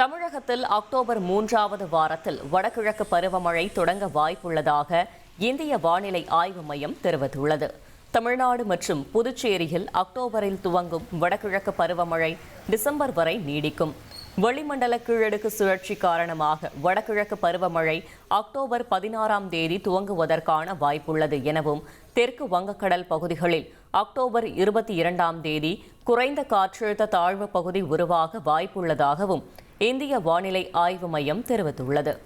தமிழகத்தில் அக்டோபர் மூன்றாவது வாரத்தில் வடகிழக்கு பருவமழை தொடங்க வாய்ப்புள்ளதாக இந்திய வானிலை ஆய்வு மையம் தெரிவித்துள்ளது. தமிழ்நாடு மற்றும் புதுச்சேரியில் அக்டோபரில் துவங்கும் வடகிழக்கு பருவமழை டிசம்பர் வரை நீடிக்கும். வளிமண்டல கீழடுக்கு சுழற்சி காரணமாக வடகிழக்கு பருவமழை அக்டோபர் பதினாறாம் தேதி துவங்குவதற்கான வாய்ப்புள்ளது எனவும் தெற்கு வங்கக்கடல் பகுதிகளில் அக்டோபர் இருபத்தி இரண்டாம் தேதி குறைந்த காற்றழுத்த தாழ்வு பகுதி உருவாக வாய்ப்புள்ளதாகவும் இந்திய வானிலை ஆய்வு மையம் தெரிவித்துள்ளது.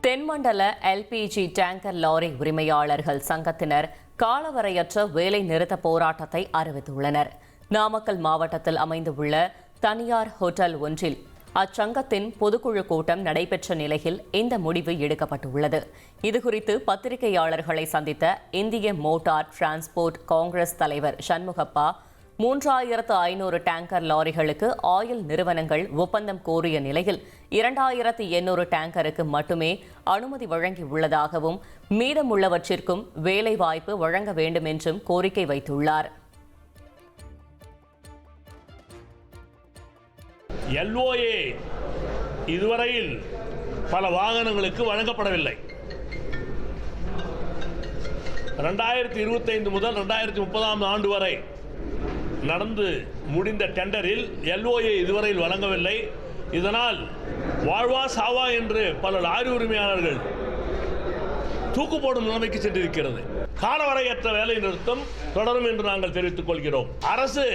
தென்மண்டல எல்பிஜி டேங்கர் லாரி உரிமையாளர்கள் சங்கத்தினர் காலவரையற்ற வேலை நிறுத்த போராட்டத்தை அறிவித்துள்ளனர். நாமக்கல் மாவட்டத்தில் அமைந்துள்ள தனியார் ஹோட்டல் ஒன்றில் அச்சங்கத்தின் பொதுக்குழு கூட்டம் நடைபெற்ற நிலையில் இந்த முடிவு எடுக்கப்பட்டுள்ளது. இதுகுறித்து பத்திரிகையாளர்களை சந்தித்த இந்திய மோட்டார் டிரான்ஸ்போர்ட் காங்கிரஸ் தலைவர் சண்முகப்பா மூன்றாயிரத்து ஐநூறு டேங்கர் லாரிகளுக்கு ஆயில் நிறுவனங்கள் ஒப்பந்தம் கோரிய நிலையில் இரண்டாயிரத்து எண்ணூறு டேங்கருக்கு மட்டுமே அனுமதி வழங்கியுள்ளதாகவும் மீதமுள்ளவற்றிற்கும் வேலைவாய்ப்பு வழங்க வேண்டும் என்றும் கோரிக்கை வைத்துள்ளார். எல்ஓஏ இதுவரையில் பல வாகனங்களுக்கு வழங்கப்படவில்லை. ரெண்டாயிரத்தி இருபத்தைந்து முதல் ரெண்டாயிரத்தி முப்பதாம் ஆண்டு வரை நடந்து முடிந்த டெண்டரில் எல்ஓஏ இதுவரையில் வழங்கவில்லை. இதனால் வாழ்வா சாவா என்று பல லாரி உரிமையாளர்கள் தூக்கு போடும் நிலைமைக்கு சென்றிருக்கிறது. காலவரையற்ற வேலை நிறுத்தம் தொடரும் என்று நாங்கள் தெரிவித்துக் கொள்கிறோம். அரசு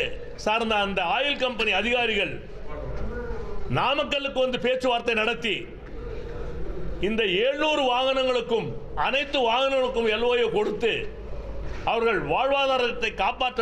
சார்ந்த அந்த ஆயில் கம்பெனி அதிகாரிகள் நாமக்கல்லுக்கு வந்து பேச்சுவார்த்தை நடத்தி இந்த எழுநூறு வாகனங்களுக்கும் அனைத்து வாகனங்களுக்கும் எல்ஓஏ கொடுத்து அவர்கள் வாழ்வாதாரத்தை காப்பாற்ற